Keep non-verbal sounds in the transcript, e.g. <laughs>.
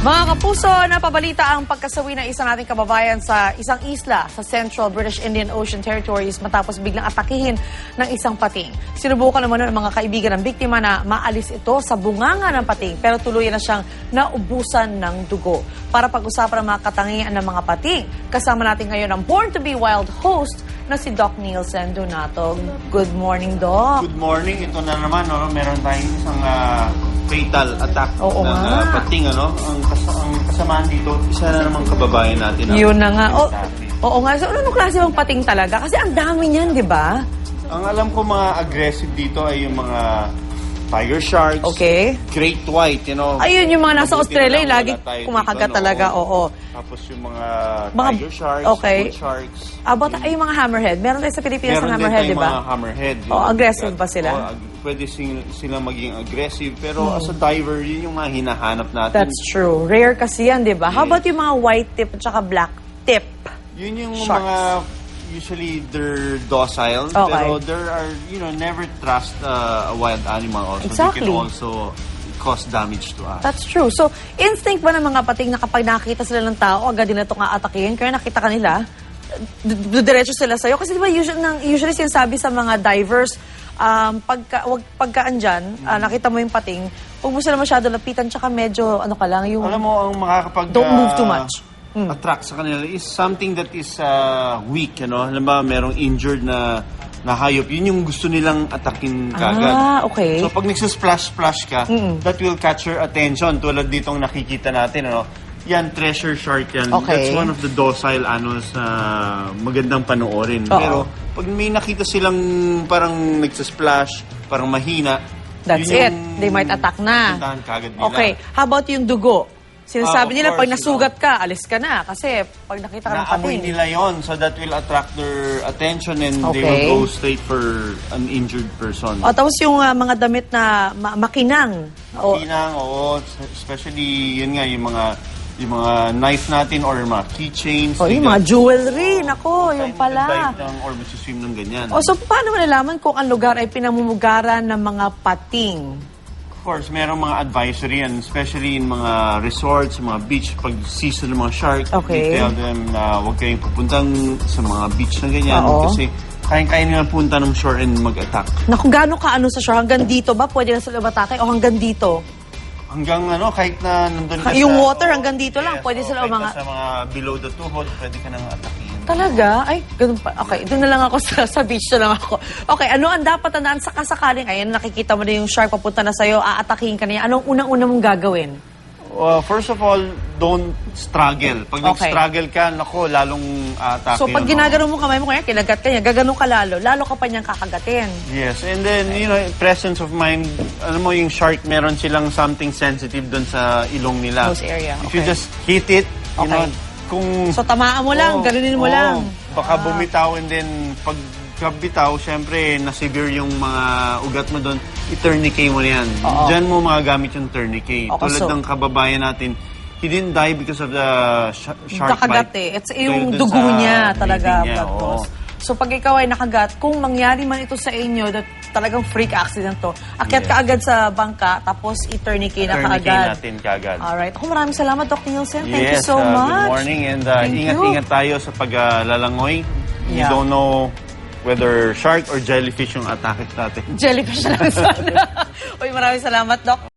Mga kapuso, napabalita ang pagkasawi ng isang ating kababayan sa isang isla sa Central British Indian Ocean Territories matapos biglang atakihin ng isang pating. Sinubukan naman ng mga kaibigan ng biktima na maalis ito sa bunganga ng pating pero tuluyan na siyang naubusan ng dugo. Para pag-usapan ang mga katangian ng mga pating, kasama natin ngayon ang Born to be Wild host na si Doc Nielsen Donato. Good morning, Doc. Good morning. Ito na naman, no? meron tayong isang ah, fatal attack Oo ng nga. ah, pating. Ano? Ang, kas- ang kasamaan dito, isa na namang kababayan natin. na Yun na nga. O, pinatake. oo nga. So, ano klase bang pating talaga? Kasi ang dami niyan, di ba? Ang alam ko mga aggressive dito ay yung mga tiger sharks, Okay. great white, you know. Ayun, yung mga nasa Mabuti Australia, na lang lagi wala tayo kumakagat dito, no? talaga, oo. Tapos yung mga, Mga- tiger sharks, okay. bull sharks. About ay yung mga hammerhead. Meron tayo sa Pilipinas ng hammerhead, tayong di ba? mga hammerhead. you Oh, aggressive ba sila? Ag- pwede sing- sila maging aggressive. Pero as a diver, yun yung mga hinahanap natin. That's true. Rare kasi yan, di ba? How about yung mga white tip at saka black tip? Yun yung Sharks. mga usually they're docile Okay. pero there are you know never trust uh, a wild animal also Exactly. they can also cause damage to us. That's true. So, instinct ba ng mga pating na kapag nakita sila ng tao, agad nila itong aatakihin? Kaya nakita ka nila, d- diretso sila sa'yo. Kasi di ba usually, nang, usually sinasabi sa mga divers, um, pagka, wag, pagka andyan, ah, Mm. nakita mo yung pating, huwag mo sila masyado lapitan, tsaka medyo, ano ka lang, yung... Alam mo ang makakapag Don't move uh, too much. Mm. attract sa kanila is something that is uh, weak, you know. Halimbawa, merong injured na na hayop, yun yung gusto nilang atakin kagad. Ah, okay. So pag nagsisplash-splash ka, that will catch your attention. Tulad ditong nakikita natin, ano. Yan, treasure shark yan. Okay. That's one of the docile animals na magandang panoorin. Oo. Pero pag may nakita silang parang nagsisplash, parang mahina, That's yun it. They might attack na. kagad nila. Okay, how about yung dugo? Sinasabi Ah, of nila, pag course, nasugat ka, alis ka na. Kasi pag nakita ka ng Naamoy pating. nila yon so that will attract their attention and they Okay. will go straight for an injured person. O, tapos yung ah, mga damit na ma- makinang. O, Kinang, oo, especially yun nga yung mga yung mga knife natin or mga keychains. o, yung mga jewelry. Nako, yung pala. Dive ng, or magsiswim ng ganyan. O, so paano mo nalaman kung ang lugar ay pinamumugaran ng mga pating? Of course, merong mga advisory and especially in mga resorts, mga beach, pag season ng mga shark, Okay. they tell them na huwag kayong pupuntang sa mga beach na ganyan Oo. kasi kayang-kaya nila punta ng shore and mag-attack. Naku, gaano ka ano sa shore? Hanggang dito ba? Pwede na sila batake? O hanggang dito? Hanggang ano, kahit na nandun ka Yung sa... water hanggang dito lang, pwede sila kahit mga- na sa mga below the tuhod, pwede ka nang atakin. Talaga? Ay, ganun pa. Okay, doon na lang ako sa, <laughs> sa beach na lang ako. Okay, ano ang dapat tandaan sa kasakaling? Ayun, nakikita mo na yung shark papunta na sa'yo, aatakihin ka niya. Anong unang-una mong gagawin? Well, first of all, don't struggle. Pag Okay. nag-struggle ka, nako, lalong atake So, pag ginagano mo kamay mo, kaya kinagat ka niya, gaganon ka lalo, lalo ka pa niyang kakagatin. Yes, and then, you know, presence of mind, alam mo yung shark, meron silang something sensitive doon sa ilong nila. Nose area, If you okay. just hit it, you Okay. know, kung... So, tamaan mo lang, Oo, ganunin mo oo. lang. Baka Ah. bumitaw and then pag bitaw, syempre, na-severe yung mga ugat mo doon, i-tourniquet mo yan. Oo. Diyan mo magagamit yung tourniquet. Okay, Tulad so- ng kababayan natin, he didn't die because of the sh- shark Kakagat bite. eh. It's yung dugo niya talaga. niya, oo. So pag ikaw ay nakagat, kung mangyari man ito sa inyo, that talagang freak accident to, akyat ka Yes. agad sa bangka, tapos i-tourniquet na Tourniquet kaagad. natin kaagad. Alright. Ako maraming salamat, Doc Nielsen. Thank you yes, so uh, much. good morning and uh, you. ingat-ingat tayo sa paglalangoy. You Yeah. don't know whether shark or jellyfish yung atake natin. Jellyfish lang sana. <laughs> Uy, maraming salamat, Doc.